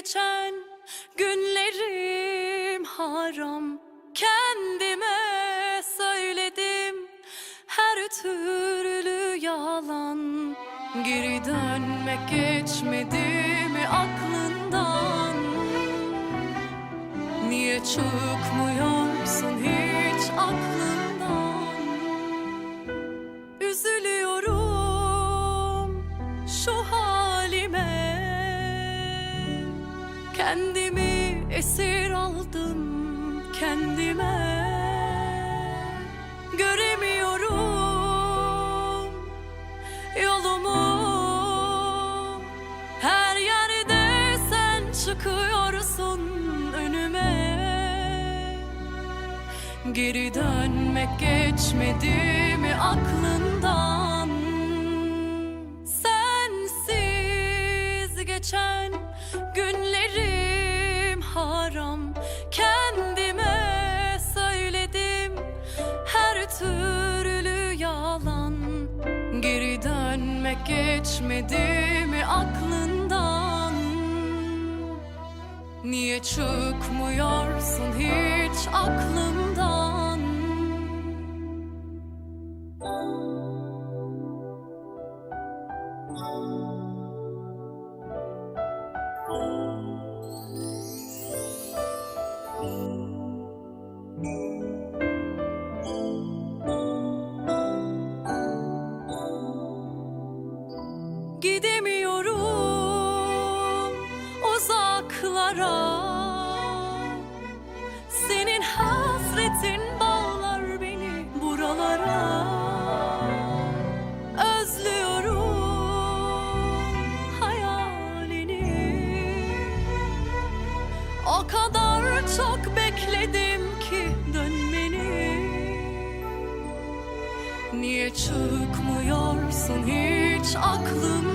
geçen günlerim haram. Kendime söyledim her türlü yalan. Geri dönmek geçmedi mi aklından? Niye çıkmıyorsun hiç aklından? Üzülüyorum şu halime Kendimi esir aldım kendime. Göremiyorum yolumu. Her yerde sen çıkıyorsun önüme. Geri dönmek geçmedi mi aklından Geri dönmek geçmedi mi aklından? Niye çıkmıyorsun Gidemiyorum uzaklara. Senin hasretin bağlar beni buralara. Özlüyorum hayalini. O kadar çok bekledim ki dönmeni. Niye çıkmıyorsun hiç aklımdan?